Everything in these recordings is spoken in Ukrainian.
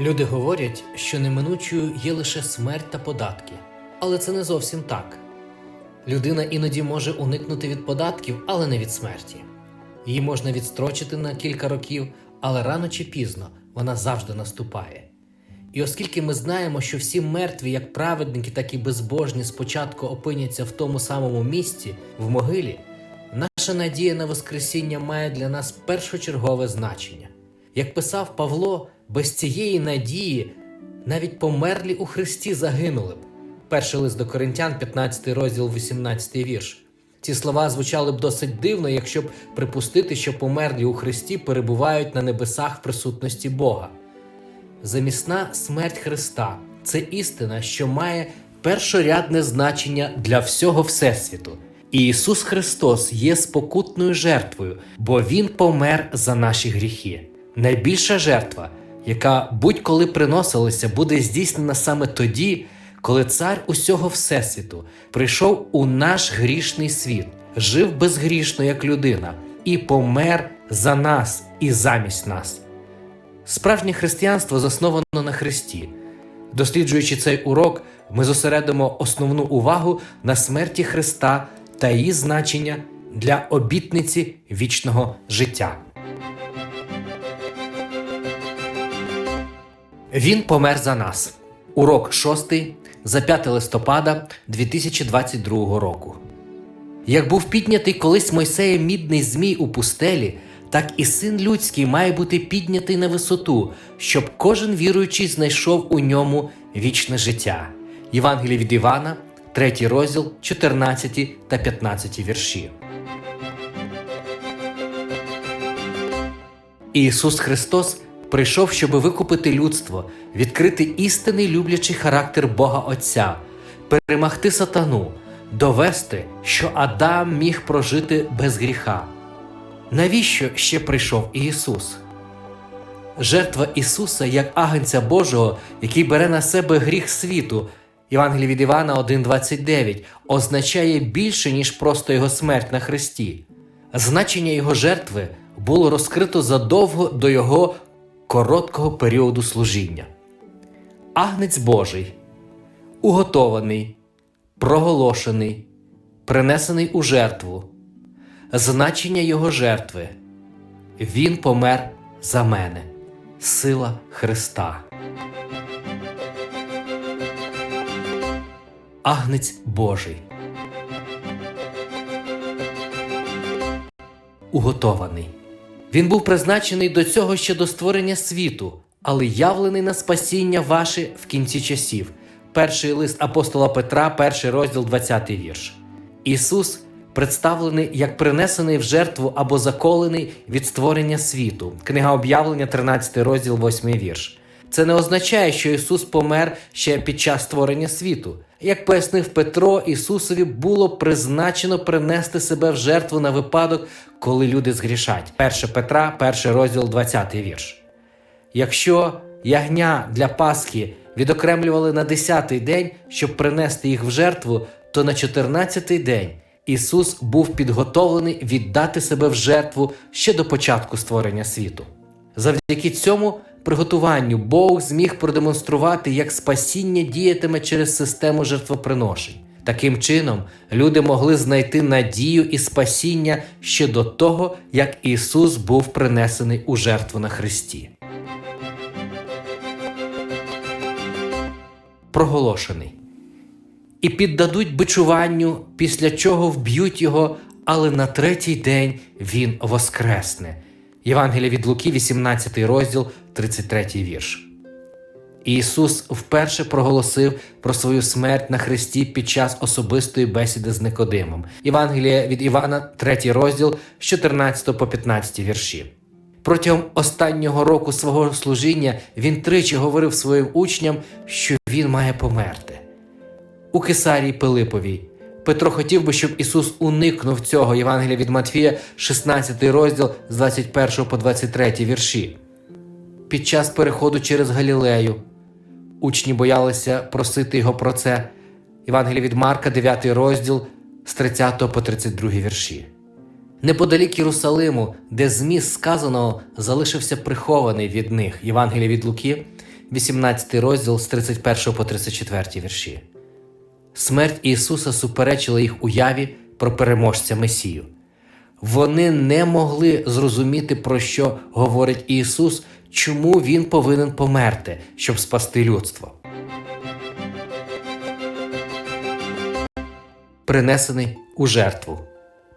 Люди говорять, що неминучою є лише смерть та податки, але це не зовсім так. Людина іноді може уникнути від податків, але не від смерті. Її можна відстрочити на кілька років, але рано чи пізно вона завжди наступає. І оскільки ми знаємо, що всі мертві, як праведники, так і безбожні, спочатку опиняться в тому самому місці, в могилі, наша надія на Воскресіння має для нас першочергове значення. Як писав Павло, без цієї надії навіть померлі у Христі загинули б. Перший лист до Коринтян, 15 розділ, 18 вірш. Ці слова звучали б досить дивно, якщо б припустити, що померлі у Христі перебувають на небесах в присутності Бога. Замісна смерть Христа це істина, що має першорядне значення для всього Всесвіту. І Ісус Христос є спокутною жертвою, бо Він помер за наші гріхи. Найбільша жертва, яка будь-коли приносилася, буде здійснена саме тоді, коли цар усього Всесвіту прийшов у наш грішний світ, жив безгрішно як людина і помер за нас і замість нас. Справжнє християнство засновано на Христі. Досліджуючи цей урок, ми зосередимо основну увагу на смерті Христа та її значення для обітниці вічного життя. Він помер за нас. Урок 6 за 5 листопада 2022 року. Як був піднятий колись Мойсеєм мідний змій у пустелі, так і син людський має бути піднятий на висоту, щоб кожен віруючий знайшов у ньому вічне життя. Євангеліє від Івана, 3 розділ, 14 та 15 вірші. Ісус Христос прийшов, щоб викупити людство, відкрити істинний люблячий характер Бога Отця, перемогти сатану, довести, що Адам міг прожити без гріха. Навіщо ще прийшов Ісус? Жертва Ісуса як агенця Божого, який бере на себе гріх світу. Євангелій від Івана 1,29 означає більше, ніж просто його смерть на Христі. Значення його жертви було розкрито задовго до його короткого періоду служіння. Агнець Божий, уготований, проголошений, принесений у жертву. Значення його жертви. Він помер за мене, сила Христа. Агнець Божий. Уготований. Він був призначений до цього ще до створення світу, але явлений на спасіння ваше в кінці часів. Перший лист апостола Петра, перший розділ, 20 вірш. Ісус представлений як принесений в жертву або заколений від створення світу. Книга об'явлення, 13 розділ, 8 вірш. Це не означає, що Ісус помер ще під час створення світу. Як пояснив Петро, Ісусові було призначено принести себе в жертву на випадок, коли люди згрішать. 1 Петра, 1 розділ, 20 вірш. Якщо ягня для Пасхи відокремлювали на 10-й день, щоб принести їх в жертву, то на 14-й день Ісус був підготовлений віддати себе в жертву ще до початку створення світу. Завдяки цьому приготуванню Бог зміг продемонструвати, як спасіння діятиме через систему жертвоприношень. Таким чином, люди могли знайти надію і спасіння ще до того, як Ісус був принесений у жертву на Христі. Проголошений. І піддадуть бичуванню, після чого вб'ють його, але на третій день він воскресне. Євангелія від Луки, 18 розділ, 33 вірш. Ісус вперше проголосив про свою смерть на Христі під час особистої бесіди з Никодимом. Євангелія від Івана, 3 розділ з 14 по 15 вірші. Протягом останнього року свого служіння він тричі говорив своїм учням, що він має померти. У Кесарії Пилиповій Петро хотів би, щоб Ісус уникнув цього Євангелія від Матфія, 16 розділ з 21 по 23 вірші. Під час переходу через Галілею учні боялися просити його про це. Євангелія від Марка, 9 розділ з 30 по 32 вірші. Неподалік Єрусалиму, де зміст сказаного залишився прихований від них. Євангелія від Луки, 18 розділ з 31 по 34 вірші. Смерть Ісуса суперечила їх уяві про переможця Месію. Вони не могли зрозуміти, про що говорить Ісус, чому Він повинен померти, щоб спасти людство. Принесений у жертву.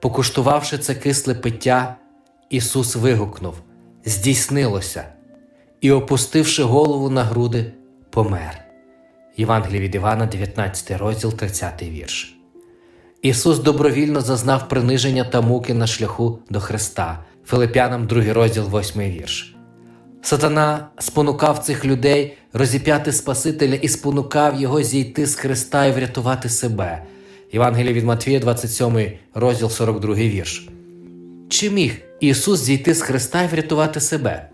Покуштувавши це кисле пиття, Ісус вигукнув Здійснилося, і, опустивши голову на груди, помер. Євангеліє від Івана, 19 розділ, 30 вірш. Ісус добровільно зазнав приниження та муки на шляху до Христа. Филип'янам 2 розділ 8 вірш. Сатана спонукав цих людей розіп'яти Спасителя і спонукав його зійти з Христа і врятувати себе. Євангеліє від Матвія, 27 розділ 42 вірш. Чи міг Ісус зійти з Христа і врятувати себе?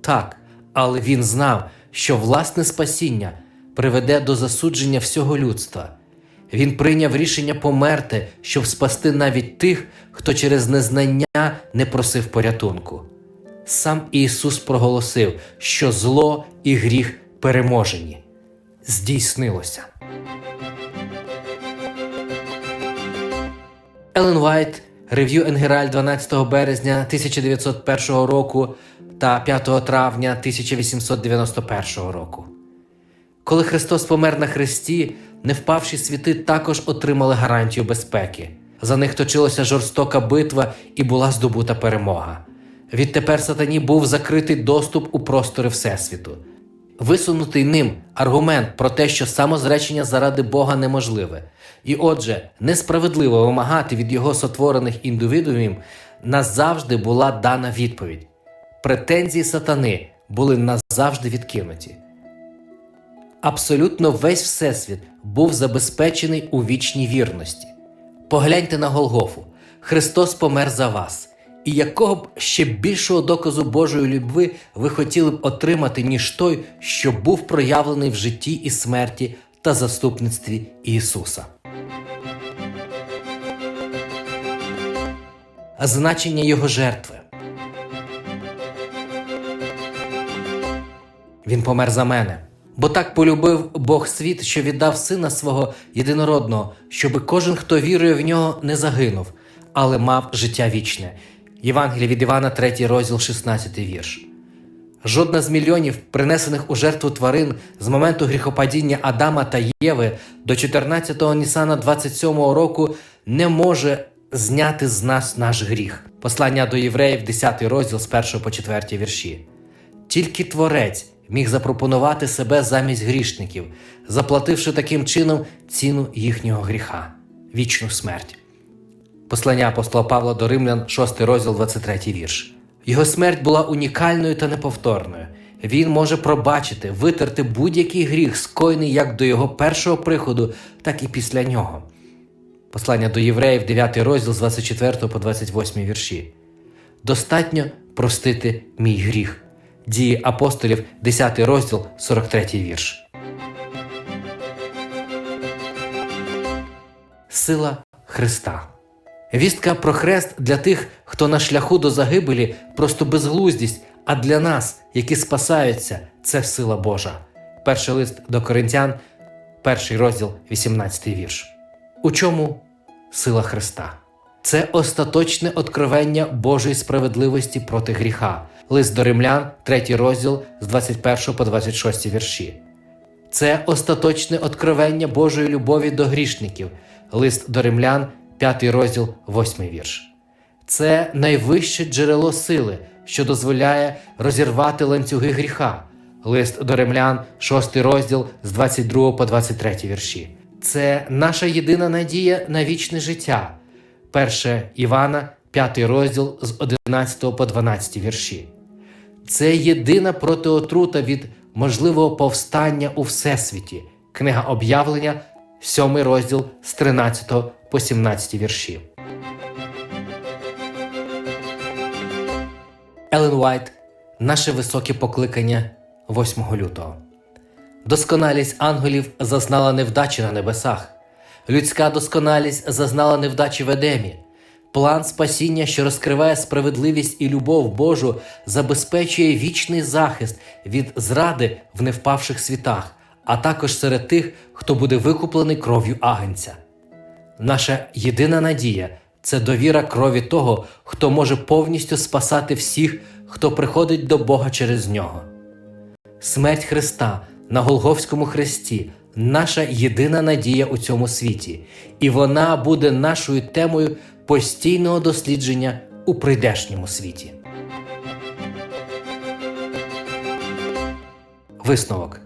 Так, але Він знав, що власне спасіння приведе до засудження всього людства. Він прийняв рішення померти, щоб спасти навіть тих, хто через незнання не просив порятунку. Сам Ісус проголосив, що зло і гріх переможені. Здійснилося. Елен Вайт, рев'ю Енгераль 12 березня 1901 року та 5 травня 1891 року. Коли Христос помер на хресті, невпавші світи також отримали гарантію безпеки. За них точилася жорстока битва і була здобута перемога. Відтепер сатані був закритий доступ у простори Всесвіту. Висунутий ним аргумент про те, що самозречення заради Бога неможливе, і отже, несправедливо вимагати від його сотворених індивідуумів, назавжди була дана відповідь. Претензії сатани були назавжди відкинуті. Абсолютно весь Всесвіт був забезпечений у вічній вірності. Погляньте на Голгофу. Христос помер за вас. І якого б ще більшого доказу Божої любви ви хотіли б отримати, ніж той, що був проявлений в житті і смерті та заступництві Ісуса. Значення Його жертви. Він помер за мене. Бо так полюбив Бог світ, що віддав сина свого єдинородного, щоби кожен, хто вірує в нього, не загинув, але мав життя вічне. Євангеліє від Івана, 3 розділ, 16 вірш. Жодна з мільйонів, принесених у жертву тварин з моменту гріхопадіння Адама та Єви до 14-го Нісана 27-го року не може зняти з нас наш гріх. Послання до євреїв, 10 розділ з 1 по 4 вірші. Тільки Творець міг запропонувати себе замість грішників, заплативши таким чином ціну їхнього гріха вічну смерть. Послання апостола Павла до Римлян, 6 розділ, 23 вірш. Його смерть була унікальною та неповторною. Він може пробачити, витерти будь-який гріх, скоєний як до його першого приходу, так і після нього. Послання до євреїв, 9 розділ з 24 по 28 вірші. Достатньо простити мій гріх. Дії апостолів, 10 розділ, 43 вірш. Сила Христа. Вістка про хрест для тих, хто на шляху до загибелі, просто безглуздість, а для нас, які спасаються, це сила Божа. Перший лист до Коринтян, перший розділ, 18 вірш. У чому сила Христа? Це остаточне откровення Божої справедливості проти гріха. Лист до римлян, 3 розділ з 21 по 26 вірші. Це остаточне откровення Божої любові до грішників. Лист до римлян, 5 розділ, 8 вірш. Це найвище джерело сили, що дозволяє розірвати ланцюги гріха. Лист до римлян, 6 розділ з 22 по 23 вірші. Це наша єдина надія на вічне життя. 1 Івана, 5 розділ з 11 по 12 вірші. Це єдина протиотрута від можливого повстання у Всесвіті. Книга об'явлення, 7 розділ з 13 по 17 вірші. Елен Уайт. Наше високе покликання 8 лютого. Досконалість ангелів зазнала невдачі на небесах. Людська досконалість зазнала невдачі в Едемі. План спасіння, що розкриває справедливість і любов Божу, забезпечує вічний захист від зради в невпавших світах, а також серед тих, хто буде викуплений кров'ю агнця. Наша єдина надія це довіра крові того, хто може повністю спасати всіх, хто приходить до Бога через нього. Смерть Христа на Голговському хресті наша єдина надія у цьому світі, і вона буде нашою темою постійного дослідження у прийдешньому світі. Висновок.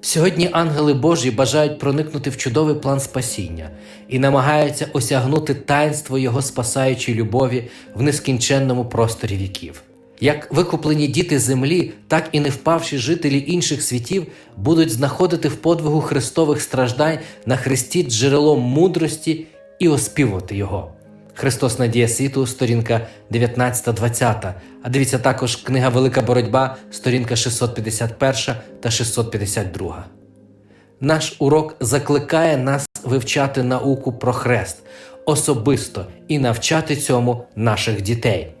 Сьогодні ангели Божі бажають проникнути в чудовий план спасіння і намагаються осягнути таїнство Його спасаючої любові в нескінченному просторі віків. Як викуплені діти землі, так і не впавші жителі інших світів будуть знаходити в подвигу Христових страждань на Христі джерелом мудрості і оспівувати Його. Христос Надія світу, сторінка 19-20. А дивіться також книга Велика боротьба, сторінка 651 та 652. Наш урок закликає нас вивчати науку про хрест особисто і навчати цьому наших дітей.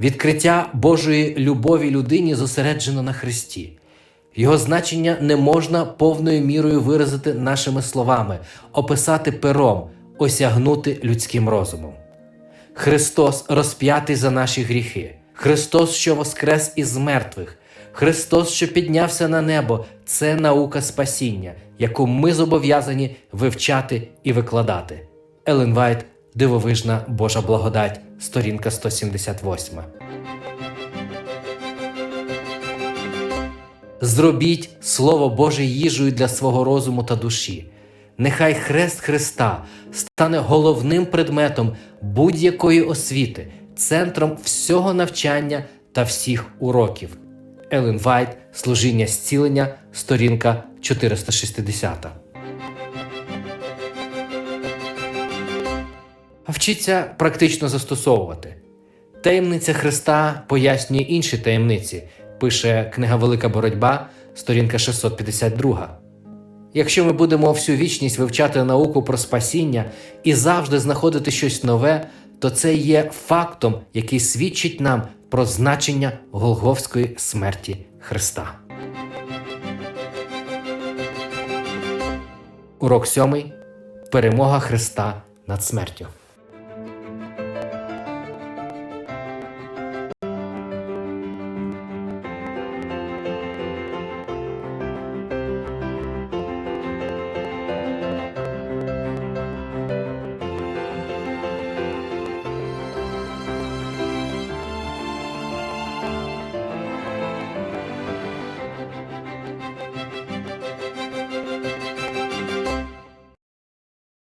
Відкриття Божої любові людині зосереджено на Христі. Його значення не можна повною мірою виразити нашими словами, описати пером, осягнути людським розумом. Христос розп'ятий за наші гріхи, Христос, що воскрес із мертвих, Христос, що піднявся на небо це наука спасіння, яку ми зобов'язані вивчати і викладати. Елен Вайт, Дивовижна Божа благодать, сторінка 178. Зробіть Слово Боже їжею для свого розуму та душі. Нехай хрест Христа стане головним предметом будь-якої освіти, центром всього навчання та всіх уроків. Елен Вайт, Служіння зцілення, сторінка 460. Вчіться практично застосовувати. Таємниця Христа пояснює інші таємниці, пише книга Велика Боротьба, сторінка 652. Якщо ми будемо всю вічність вивчати науку про спасіння і завжди знаходити щось нове, то це є фактом, який свідчить нам про значення Голговської смерті Христа. Урок сьомий. Перемога Христа над смертю.